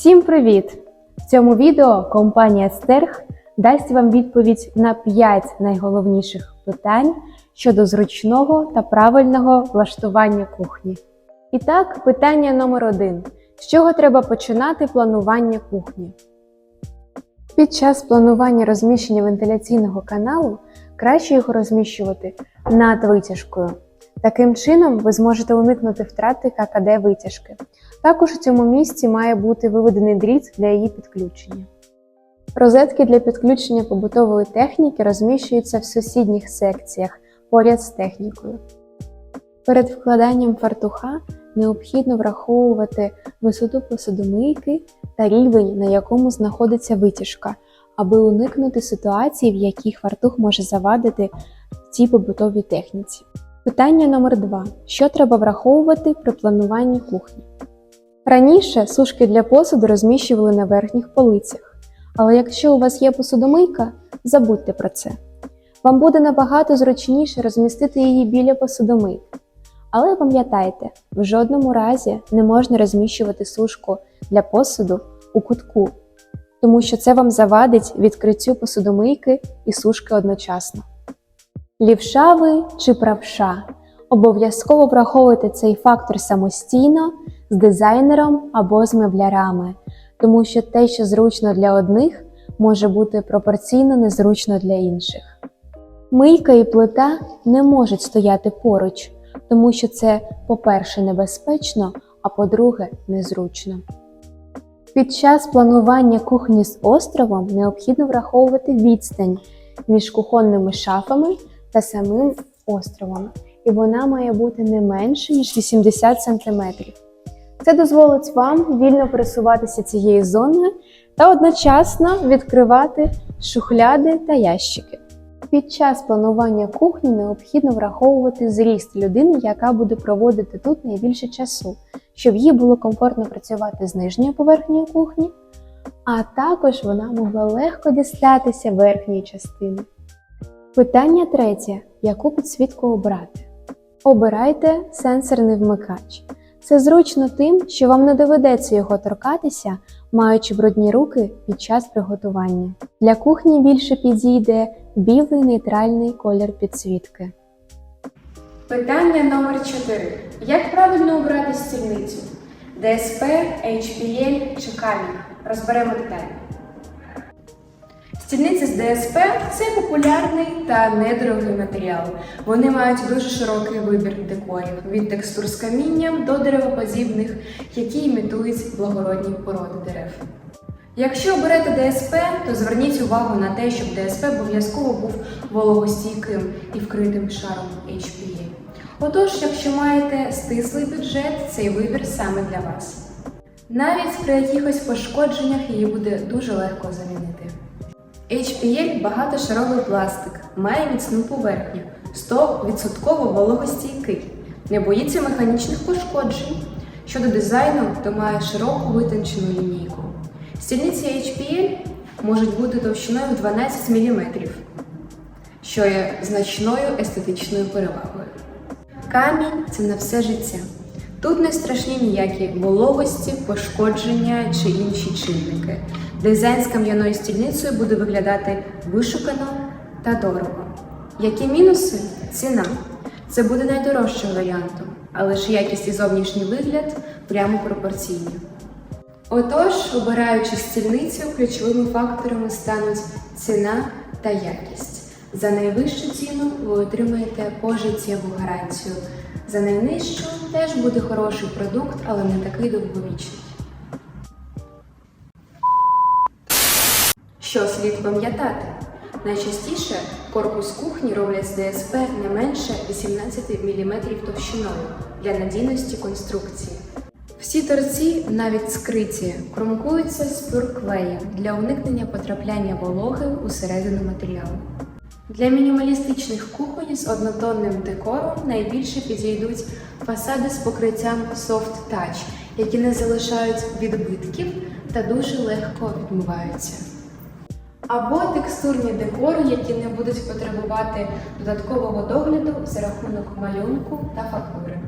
Всім привіт! В цьому відео компанія Стерх дасть вам відповідь на 5 найголовніших питань щодо зручного та правильного влаштування кухні. І так, питання номер один: з чого треба починати планування кухні? Під час планування розміщення вентиляційного каналу краще його розміщувати над витяжкою. Таким чином, ви зможете уникнути втрати ККД витяжки. Також у цьому місці має бути виведений дріт для її підключення. Розетки для підключення побутової техніки розміщуються в сусідніх секціях поряд з технікою. Перед вкладанням фартуха необхідно враховувати висоту посудомийки та рівень, на якому знаходиться витяжка, аби уникнути ситуацій, в яких фартух може завадити цій побутовій техніці. Питання номер 2. Що треба враховувати при плануванні кухні? Раніше сушки для посуду розміщували на верхніх полицях, але якщо у вас є посудомийка, забудьте про це. Вам буде набагато зручніше розмістити її біля посудомийки. Але пам'ятайте, в жодному разі не можна розміщувати сушку для посуду у кутку, тому що це вам завадить відкриттю посудомийки і сушки одночасно. Лівша ви чи правша? Обов'язково враховуйте цей фактор самостійно з дизайнером або з меблярами, тому що те, що зручно для одних, може бути пропорційно незручно для інших. Мийка і плита не можуть стояти поруч, тому що це, по-перше, небезпечно, а по-друге, незручно. Під час планування кухні з островом необхідно враховувати відстань між кухонними шафами та самим островом, і вона має бути не менше, ніж 80 см. Це дозволить вам вільно пересуватися цією зоною та одночасно відкривати шухляди та ящики. Під час планування кухні необхідно враховувати зріст людини, яка буде проводити тут найбільше часу, щоб їй було комфортно працювати з нижньою поверхнею кухні, а також вона могла легко дістатися верхньої частини. Питання третє: яку підсвітку обрати? Обирайте сенсорний вмикач. Це зручно тим, що вам не доведеться його торкатися, маючи брудні руки під час приготування. Для кухні більше підійде білий нейтральний колір підсвітки. Питання номер 4. Як правильно обрати стільницю? ДСП, HPL чи камінь? Розберемо деталі. Стільниці з ДСП це популярний та недорогий матеріал. Вони мають дуже широкий вибір декорів від текстур з камінням до деревоподібних, які імітують благородні породи дерев. Якщо оберете ДСП, то зверніть увагу на те, щоб ДСП обов'язково був вологостійким і вкритим шаром HPA. Отож, якщо маєте стислий бюджет, цей вибір саме для вас. Навіть при якихось пошкодженнях її буде дуже легко замінити. HPL багатошаровий пластик, має міцну поверхню, 100% вологостійкий, не боїться механічних пошкоджень. Щодо дизайну, то має широку витончену лінійку. Стільниці HPL можуть бути товщиною 12 мм, що є значною естетичною перевагою. Камінь це на все життя. Тут не страшні ніякі вологості, пошкодження чи інші чинники. Дизайн з кам'яною стільницею буде виглядати вишукано та дорого. Які мінуси? Ціна. Це буде найдорожчим варіантом, але ж якість і зовнішній вигляд прямо пропорційні. Отож, обираючи стільницю, ключовими факторами стануть ціна та якість. За найвищу ціну ви отримаєте пожиттєву гарантію. За найнижчу теж буде хороший продукт, але не такий довговічний. Що слід пам'ятати? Найчастіше корпус кухні роблять з ДСП не менше 18 мм товщиною для надійності конструкції. Всі торці, навіть скриті, кромкуються з пюрклеєм для уникнення потрапляння вологи усередину матеріалу. Для мінімалістичних кухонь з однотонним декором найбільше підійдуть фасади з покриттям Soft Touch, які не залишають відбитків та дуже легко відмиваються. Або текстурні декори, які не будуть потребувати додаткового догляду за рахунок малюнку та фактури.